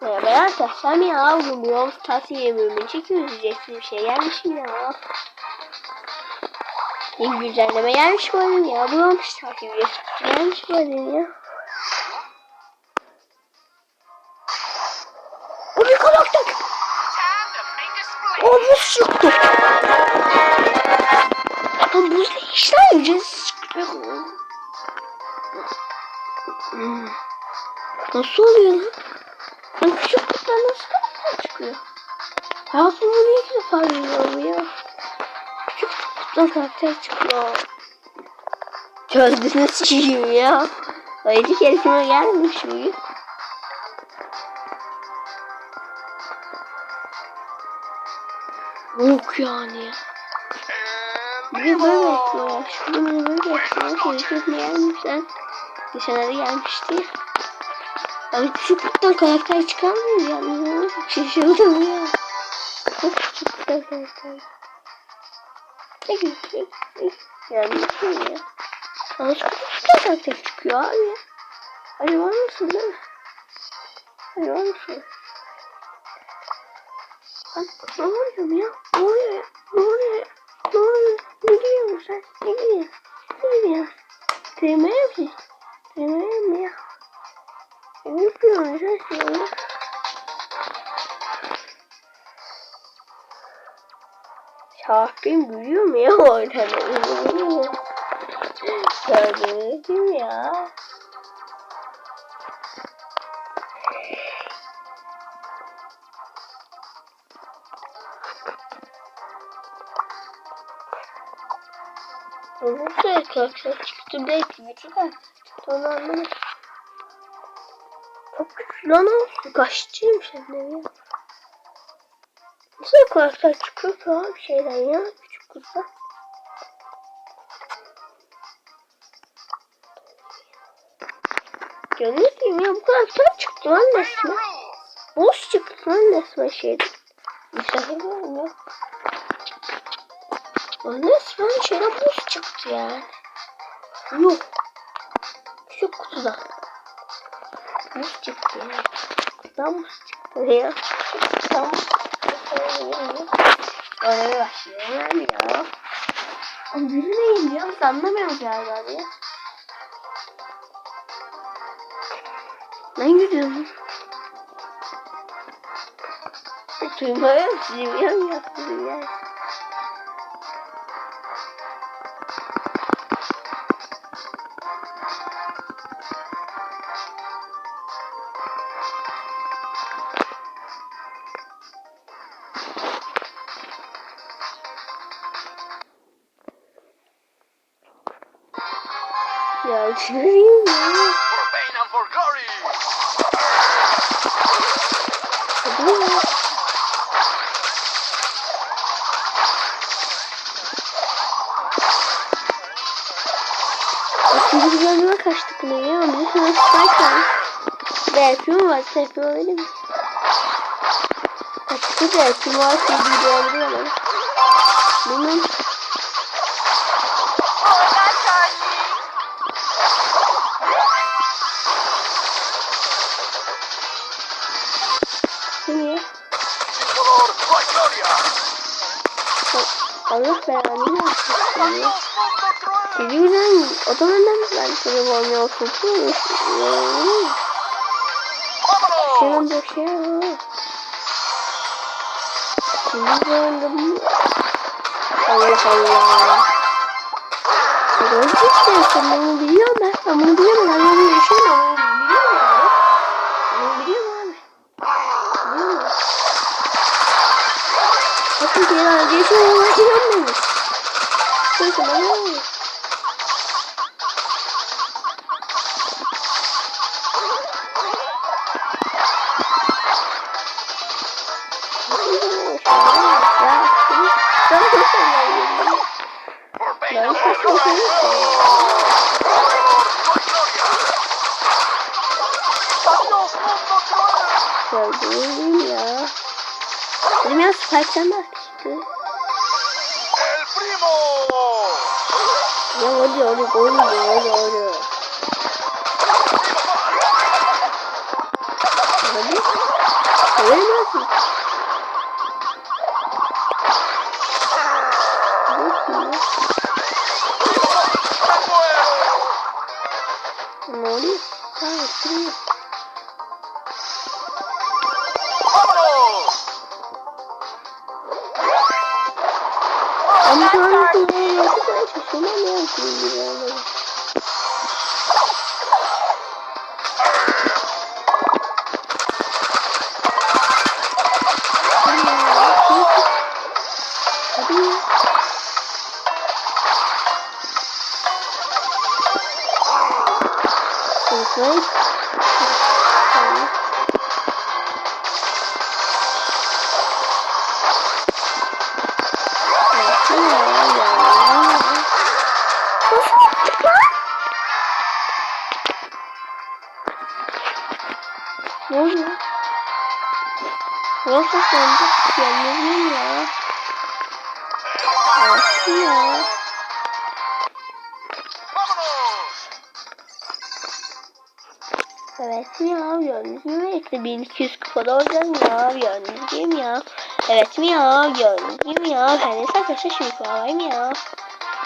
Merhaba arkadaşlar ya bugün Brawl Stars'ı yemiyorum. Çekiyoruz ücretsiz bir şey gelmişim ya. Bir güncelleme gelmiş bu arada ya. Brawl Stars ücretsiz gelmiş bu arada ya. O bir karakter. O buz çıktı. Lan buz ne işler ücretsiz çıkıyor. Hmm. Nasıl oluyor lan? Lan küçük kutlar nasıl karakter çıkıyor? Hayatımda niye ilk defa görüyorum ya? Küçük kutlar karakter çıkıyor. Çözdüğünü sikiyim ya. Ayıcık herifime gelmiş bugün. Yok yani. Bir böyle bekliyor. Şurada böyle bekliyor. Herifim gelmişler. Dışarıda gelmişti. Abi küçük kuttan karakter çıkarmıyor yani. Şaşırdım ya. Çok küçük kuttan karakter. Ne güzel. Yani nasıl ya? Ama çok kuttan karakter çıkıyor abi. Acaba nasıl değil mi? Acaba nasıl? Ay, ne oluyor ya? Ne oluyor ya? Ne oluyor ya? Ne oluyor? Ne gidiyorsun sen? Ne gidiyorsun? Ne gidiyorsun? Sevmeye misin? Sevmeye mi ya? Ne yapıyorsun? Şahbim gülüyor mu ya orada? Gördünüz mü ya? Nasıl arkadaşlar çıktı belki bir çıkar. Onu anlamadım. Çok güçlü lan o. Kaççıyım şimdi. Nasıl karakter çıkıyor ki abi şeyden ya küçük kızlar. Mü ya bu karakter çıktı lan resmen. Boş çıktı lan resmen şeyden. Müsaadenizle ya. Lan resmen şeyden boş çıktı yani. Yok. Küçük kutudan. Buz çıktı ya. Kutudan buz çıktı ya. Kutudan buz çıktı. Ya. Biri neyim ya? Biz anlamıyoruz galiba ya. Ben gidiyorum. Duymaya mısın? Yan yaptım ya. Ya. Aslında bir yanına kaçtık ne ya? Bir şuna spike var. Belki var? Belki öyle mi? Kaçtı belki var. Şey diyebiliyor ama. Allah belanı versin ya. Kedi yüzden mi ben olmuyor tutuyormuş. Vámonos. Şunun var. Şimdi gördüm. Allah Allah. Gördük işte sen bunu biliyorum ben. Ben bunu biliyorum. Cruel. Gördüm ya. Benim ya Spike'den de çıktı. Ya hadi hadi gol hadi hadi Ne oluyor? Hayır, kırıyor. Ama böyle bir şey yok. Thank you. Oh, gittik lan? Ne oluyor? Nasıl sandık? Yalnızım ya. Nasıl ya? Evet mi ya? Gördünüz mü? İşte 1200 kupada olacağım ya. Gördünüz değil mi ya? Evet mi ya? Gördünüz değil mi ya? Her neyse arkadaşlar şimdi kolayım ya.